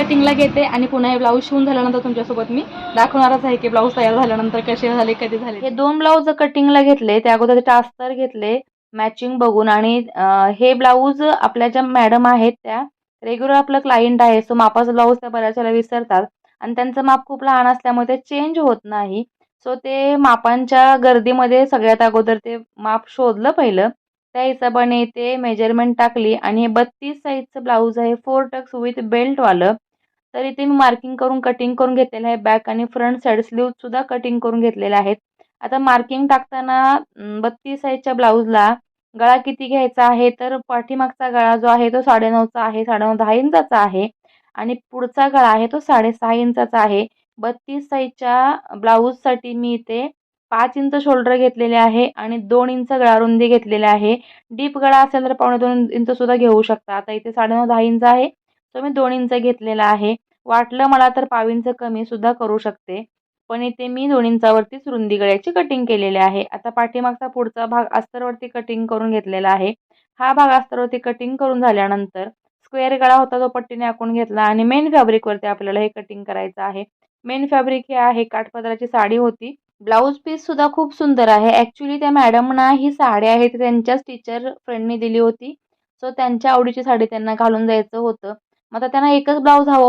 कटिंगला घेते आणि पुन्हा हे ब्लाऊज शिवून झाल्यानंतर तुमच्यासोबत मी दाखवणारच आहे की ब्लाऊज तयार झाल्यानंतर कसे झाले कधी झाले हे दोन ब्लाऊज कटिंगला घेतले त्या अगोदर टास्तर घेतले मॅचिंग बघून आणि हे ब्लाऊज आपल्या ज्या मॅडम आहेत त्या रेग्युलर आपलं क्लायंट आहे सो मापाचा ब्लाऊज त्या बऱ्याच वेळेला विसरतात आणि त्यांचं माप खूप लहान असल्यामुळे ते चेंज होत नाही. सो ते मापांच्या गर्दीमध्ये सगळ्यात अगोदर ते माप शोधलं पहिलं त्या हिशोबाने ते मेजरमेंट टाकली आणि हे बत्तीस साईजचं ब्लाऊज आहे फोर टक्स विथ बेल्टवालं तर इथे मी मार्किंग करून कटिंग करून घेतलेलं आहे. बॅक आणि फ्रंट साईड स्लीवसुद्धा कटिंग करून घेतलेले आहेत. आता मार्किंग टाकताना बत्तीस साईजच्या ब्लाऊजला गळा किती घ्यायचा आहे? तर पाठीमागचा गळा जो आहे तो साडेनऊचा आहे. साडेनऊ दहा इंचाचा आहे. आणि पुढचा गळा आहे तो साडेसहा इंचाचा आहे. बत्तीस साईजच्या ब्लाऊजसाठी मी इथे पाच इंच शोल्डर घेतलेले आहे आणि दोन इंच गळा रुंदी घेतलेले आहे. डीप गळा असेल तर पावणे दोन इंच सुद्धा घेऊ शकता. आता इथे साडेनऊ दहा इंच आहे. तो मी दोन इंच घेतलेला आहे. वाटलं मला तर पाव इंच कमी सुद्धा करू शकते. पण इथे मी दोन इंचावरतीच रुंदी गळ्याची कटिंग केलेली आहे. आता पाठीमागचा पुढचा भाग अस्तरवरती कटिंग करून घेतलेला आहे. हा भाग अस्तरवरती कटिंग करून झाल्यानंतर स्क्वेअर गळा होता तो पट्टीने आखून घेतला आणि मेन फॅब्रिकवरती आपल्याला हे कटिंग करायचं आहे. मेन फॅब्रिक हे आहे काठपदराची साडी होती. ब्लाऊज पीस सुद्धा खूप सुंदर आहे. ॲक्च्युली त्या मॅडमना ही साडी आहे ती त्यांच्याच टीचर फ्रेंडनी दिली होती. सो त्यांच्या आवडीची साडी त्यांना घालून जायचं होतं. मग आता त्यांना एकच ब्लाऊज हवा होतं.